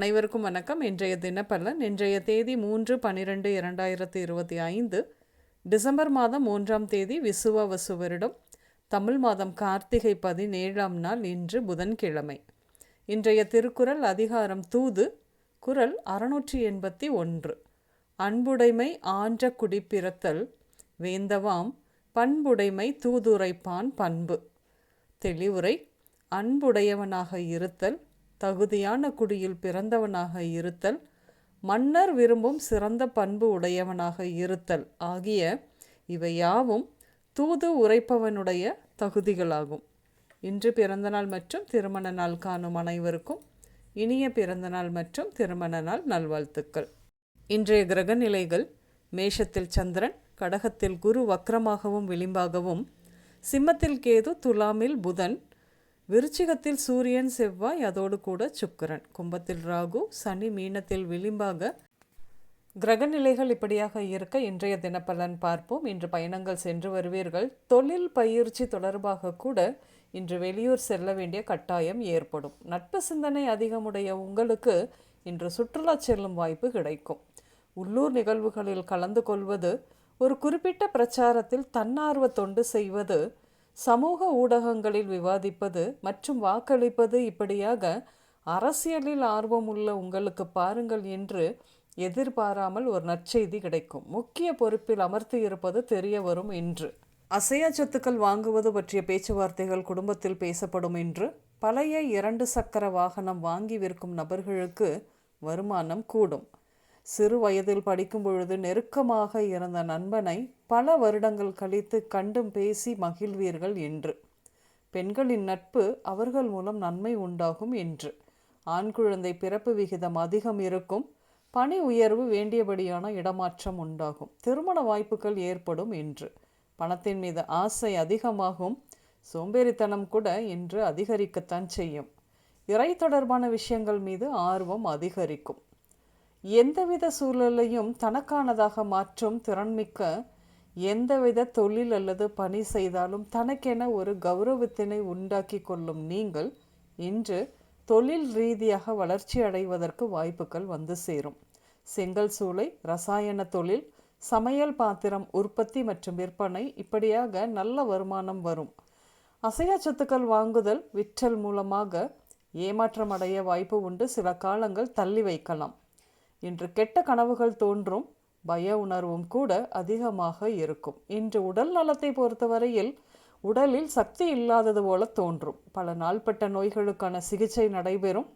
அனைவருக்கும் வணக்கம். இன்றைய தினப்பலன் இன்றைய தேதி மூன்று பன்னிரெண்டு இரண்டாயிரத்தி இருபத்தி ஐந்து டிசம்பர் மாதம் மூன்றாம் தேதி விசுவ வருடம் தமிழ் மாதம் கார்த்திகை பதினேழாம் நாள் இன்று புதன்கிழமை. இன்றைய திருக்குறள் அதிகாரம் தூது குறள் அறுநூற்றி எண்பத்தி ஒன்று. அன்புடைமை ஆன்ற குடிப்பிறத்தல் வேந்தவாம் பண்புடைமை தூதுரைப்பான் பண்பு. தெளிவுரை அன்புடையவனாக இருத்தல் தகுதியான குடியில் பிறந்தவனாக இருத்தல் மன்னர் விரும்பும் சிறந்த பண்பு உடையவனாக இருத்தல் ஆகிய இவை யாவும் தூது உரைப்பவனுடைய தகுதிகளாகும். இன்று பிறந்தநாள் மற்றும் திருமண நாள் காணும் அனைவருக்கும் இனிய பிறந்தநாள் மற்றும் திருமண நாள் நல்வாழ்த்துக்கள். இன்றைய கிரக நிலைகள் மேஷத்தில் சந்திரன் கடகத்தில் குரு வக்ரமாகவும் விளிம்பாகவும் சிம்மத்தில் கேது துலாமில் புதன் விருச்சிகத்தில் சூரியன் செவ்வாய் அதோடு கூட சுக்கிரன். கும்பத்தில் ராகு சனி மீனத்தில் விளிம்பாக கிரகநிலைகள் இப்படியாக இருக்க இன்றைய தினப்பலன் பார்ப்போம். இன்று பயணங்கள் சென்று வருவீர்கள். தொழில் பயிற்சி தொடர்பாக கூட இன்று வெளியூர் செல்ல வேண்டிய கட்டாயம் ஏற்படும். நட்பு சிந்தனை அதிகமுடைய உங்களுக்கு இன்று சுற்றுலா செல்லும் வாய்ப்பு கிடைக்கும். உள்ளூர் நிகழ்வுகளில் கலந்து கொள்வது ஒரு குறிப்பிட்ட பிரச்சாரத்தில் தன்னார்வ தொண்டு செய்வது சமூக ஊடகங்களில் விவாதிப்பது மற்றும் வாக்களிப்பது இப்படியாக அரசியலில் ஆர்வம் உள்ள உங்களுக்கு பாருங்கள் என்று எதிர்பாராமல் ஒரு நற்செய்தி கிடைக்கும். முக்கிய பொறுப்பில் அமர்த்தி இருப்பது தெரிய வரும் என்று அசையா சொத்துக்கள் வாங்குவது பற்றிய பேச்சுவார்த்தைகள் குடும்பத்தில் பேசப்படும் என்று பழைய இரண்டு சக்கர வாகனம் வாங்கி விற்கும் நபர்களுக்கு வருமானம் கூடும். சிறு வயதில் படிக்கும் பொழுது நெருக்கமாக இருந்த நண்பனை பல வருடங்கள் கழித்து கண்டும் பேசி மகிழ்வீர்கள் என்று. பெண்களின் நட்பு அவர்கள் மூலம் நன்மை உண்டாகும் என்று. ஆண் குழந்தை பிறப்பு விகிதம் அதிகம் இருக்கும். பணி உயர்வு வேண்டியபடியான இடமாற்றம் உண்டாகும். திருமண வாய்ப்புகள் ஏற்படும் என்று. பணத்தின் மீது ஆசை அதிகமாகும். சோம்பேறித்தனம் கூட இன்று அதிகரிக்கத்தான் செய்யும். இறை தொடர்பான விஷயங்கள் மீது ஆர்வம் அதிகரிக்கும். எந்தவித சூழலையும் தனக்கானதாக மாற்றும் திறன்மிக்க எந்தவித தொழில் அல்லது பணி செய்தாலும் தனக்கென ஒரு கௌரவத்தினை உண்டாக்கி கொள்ளும் நீங்கள் இன்று தொழில் ரீதியாக வளர்ச்சி அடைவதற்கு வாய்ப்புகள் வந்து சேரும். செங்கல் சூளை ரசாயன தொழில் சமையல் பாத்திரம் உற்பத்தி மற்றும் விற்பனை இப்படியாக நல்ல வருமானம் வரும். அசையா சொத்துக்கள் வாங்குதல் விற்றல் மூலமாக ஏமாற்றம் அடைய வாய்ப்பு உண்டு. சில காலங்கள் தள்ளி வைக்கலாம். இன்று கெட்ட கனவுகள் தோன்றும் பய உணர்வும் கூட அதிகமாக இருக்கும். இன்று உடல் நலத்தை பொறுத்தவரையில் உடலில் சக்தி இல்லாதது போல தோன்றும். பல நாள்பட்ட நோய்களுக்கான சிகிச்சை நடைபெறும்.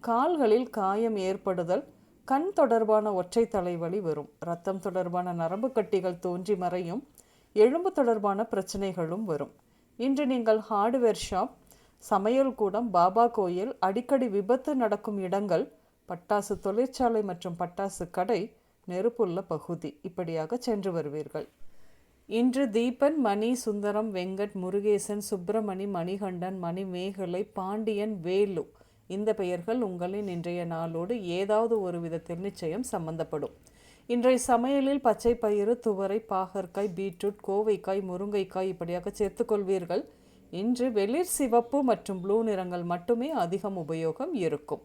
கால்களில் காயம் ஏற்படுதல் கண் தொடர்பான ஒற்றை தலைவலி வரும். ரத்தம் தொடர்பான நரம்பு கட்டிகள் தோன்றி மறையும் எலும்பு தொடர்பான பிரச்சனைகளும் வரும். இன்று நீங்கள் ஹார்ட்வேர் ஷாப் சமையல் கூடம் பாபா கோயில் அடிக்கடி விபத்து நடக்கும் இடங்கள் பட்டாசு தொழிற்சாலை மற்றும் பட்டாசு கடை நெருப்புள்ள பகுதி. இப்படியாக சென்று வருவீர்கள். இன்று தீபன் மணி சுந்தரம் வெங்கட் முருகேசன் சுப்பிரமணி மணிகண்டன் மணி மேகலை பாண்டியன் வேலு இந்த பெயர்கள் உங்களின் இன்றைய நாளோடு ஏதாவது ஒரு விதத்தில் நிச்சயம் சம்பந்தப்படும். இன்றைய சமையலில் பச்சை பயிறு துவரை பாகற்காய் பீட்ரூட் கோவைக்காய் முருங்கைக்காய் இப்படியாக சேர்த்துக்கொள்வீர்கள் இன்று வெளிர் சிவப்பு மற்றும் ப்ளூ நிறங்கள் மட்டுமே அதிகம் உபயோகம் இருக்கும்.